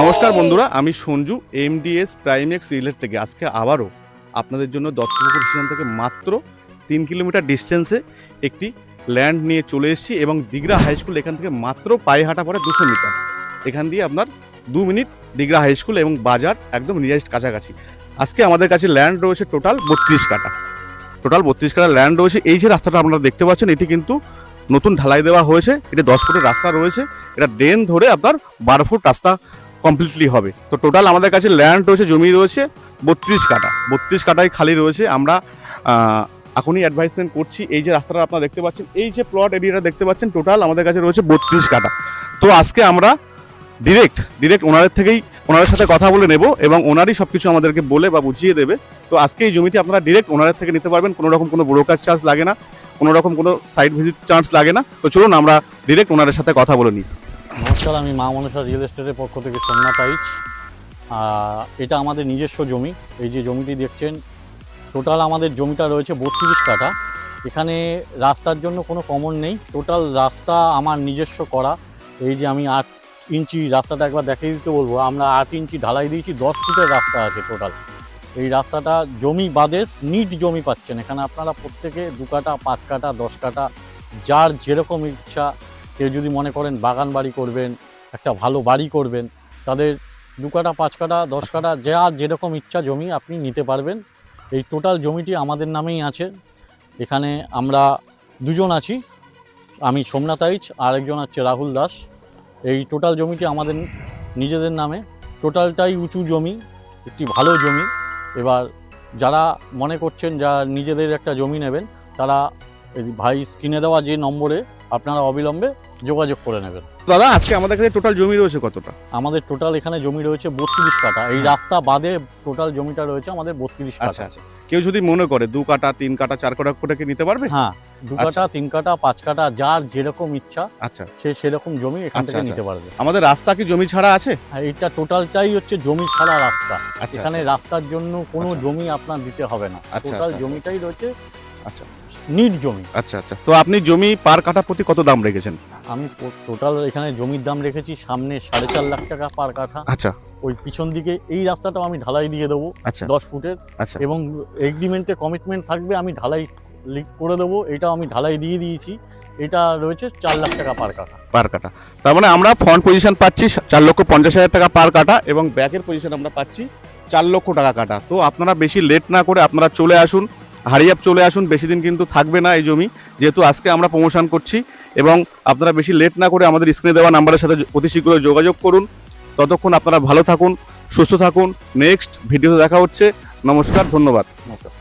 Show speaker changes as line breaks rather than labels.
নমস্কার বন্ধুরা, আমি সঞ্জু এমডিএস প্রাইমেক্স রিলেট থেকে। আজকে আবারও আপনাদের জন্য দত্তপুকুর স্টেশন থেকে মাত্র তিন কিলোমিটার ডিস্টেন্সে একটি ল্যান্ড নিয়ে চলে এসেছি এবং দিগরা হাই স্কুল এখান থেকে মাত্র পায়ে হাঁটা পড়ে দুশো মিটার। এখান দিয়ে আপনার দু মিনিট দিগরা হাই স্কুল এবং বাজার একদম নিয়ারেস্ট কাছাকাছি। আজকে আমাদের কাছে ল্যান্ড রয়েছে টোটাল বত্রিশ কাটা টোটাল বত্রিশ কাটা ল্যান্ড রয়েছে। এই যে রাস্তাটা আপনারা দেখতে পাচ্ছেন, এটি কিন্তু নতুন ঢালাই দেওয়া হয়েছে। এটি দশ ফুটের রাস্তা রয়েছে। এটা ড্রেন ধরে আপনার বারো ফুট রাস্তা কমপ্লিটলি হবে। তো টোটাল আমাদের কাছে ল্যান্ড রয়েছে, জমি রয়েছে, বত্রিশ কাটা বত্রিশ কাটাই খালি রয়েছে। আমরা এখনই অ্যাডভাইসমেন্ট করছি। এই যে রাস্তাটা আপনারা দেখতে পাচ্ছেন, এই যে প্লট এরিয়াটা দেখতে পাচ্ছেন টোটাল আমাদের কাছে রয়েছে বত্রিশ কাটা তো আজকে আমরা ডিরেক্ট ডিরেক্ট ওনারের থেকেই ওনারের সাথে কথা বলে নেব এবং ওনারই সব কিছু আমাদেরকে বলে বা বুঝিয়ে দেবে। তো আজকে এই জমিটি আপনারা ডিরেক্ট ওনারের থেকে নিতে পারবেন। কোনো রকম কোনো ব্রোকার চার্জ লাগে না, কোনো রকম কোনো সাইট ভিজিট চার্জ লাগে না। তো চলুন আমরা ডিরেক্ট ওনারের সাথে কথা বলে নিই।
নমস্কার, আমি মা মনসা রিয়েল এস্টেটের পক্ষ থেকে সোমনাথ আইচ এটা আমাদের নিজস্ব জমি। এই যে জমিটি দেখছেন, টোটাল আমাদের জমিটা রয়েছে বত্রিশ কাঠা। এখানে রাস্তার জন্য কোনো কমন নেই। টোটাল রাস্তা আমার নিজস্ব করা। এই যে আমি আট ইঞ্চি রাস্তাটা একবার দেখিয়ে দিতে বলব। আমরা আট ইঞ্চি ঢালাই দিয়েছি, দশ ফুটের রাস্তা আছে টোটাল। এই রাস্তাটা জমি বাদে নিট জমি পাচ্ছেন। এখানে আপনারা প্রত্যেকে দু কাটা পাঁচ কাটা দশ কাটা যার যেরকম ইচ্ছা কেউ যদি মনে করেন বাগান বাড়ি করবেন, একটা ভালো বাড়ি করবেন, তাদের দু কাটা পাঁচ কাটা দশ কাটা যার যেরকম ইচ্ছা জমি আপনি নিতে পারবেন। এই টোটাল জমিটি আমাদের নামেই আছে। এখানে আমরা দুজন আছি। আমি সোমনাথ আইচ, আরেকজন হচ্ছে রাহুল দাস। এই টোটাল জমিটি আমাদের নিজেদের নামে। টোটালটাই উঁচু জমি, একটি ভালো জমি। এবার যারা মনে করছেন যা নিজেদের একটা জমি নেবেন, তারা ভাই স্ক্রিনে দেওয়া যে নম্বরে আপনারা অবিলম্বে যোগাযোগ করে নেবেন।
দাদা আজকে আমাদের কাছে টোটাল জমি রয়েছে কতটা?
আমাদের টোটাল এখানে জমি রয়েছে বত্রিশ কাঠা। এই রাস্তা বাদে টোটাল জমিটা রয়েছে আমাদের বত্রিশ
আচ্ছা
কাঠা।
আচ্ছা। কেউ যদি মনে করে দু কাটা তিন কাটা চার কাটা করে কি নিতে পারবে?
হ্যাঁ দু কাঠা তিন কাঠা পাঁচ কাঠা যার যেরকম ইচ্ছা
আচ্ছা।
সে সেরকম জমি এখান
আচ্ছা,
থেকে
আচ্ছা।
নিতে পারবে।
আমাদের রাস্তা কি জমি ছাড়া আছে?
আর এইটা টোটালটাই হচ্ছে জমি ছাড়া রাস্তা।
আচ্ছা
এখানে রাস্তার জন্য কোনো
আচ্ছা।
জমি আপনার দিতে হবে না।
আচ্ছা,
টোটাল
আচ্ছা,
জমিটাই রয়েছে
আচ্ছা।
নিট জমি।
আচ্ছা আচ্ছা। তো আপনি জমি পার কাঠা প্রতি কত দাম রেখেছেন?
আমি টোটাল এখানে জমির দাম রেখেছি সামনে সাড়ে চার লাখ টাকা পার কাঠা।
আচ্ছা।
ওই পিছন দিকে এই রাস্তাটাও আমি ঢালাই দিয়ে দেবো
আচ্ছা।
দশ ফুটের।
আচ্ছা।
এবং এগ্রিমেন্টে কমিটমেন্ট থাকবে আমি ঢালাই লিক করে দেবো। এটাও আমি ঢালাই দিয়ে দিয়েছি। এটা রয়েছে চার লাখ টাকা পার কাঠা।
পার কাঠা। তার মানে আমরা ফ্রন্ট পজিশন পাচ্ছি চার লক্ষ পঞ্চাশ হাজার টাকা পার কাঠা এবং ব্যাকের পজিশন আমরা পাচ্ছি চার লক্ষ টাকা কাটা তো আপনারা বেশি লেট না করে আপনারা চলে আসুন। হারিয়াপ চলে আসুন বেশি দিন কিন্তু থাকবে না এই জমি। যেহেতু আজকে আমরা প্রমোশন করছি এবং আপনারা বেশি লেট না করে আমাদের স্ক্রিনে দেওয়া নাম্বারের সাথে অতি শীঘ্রই যোগাযোগ করুন। ততক্ষণ আপনারা ভালো থাকুন, সুস্থ থাকুন। নেক্সট ভিডিওতে দেখা হচ্ছে। নমস্কার, ধন্যবাদ।
নমস্কার।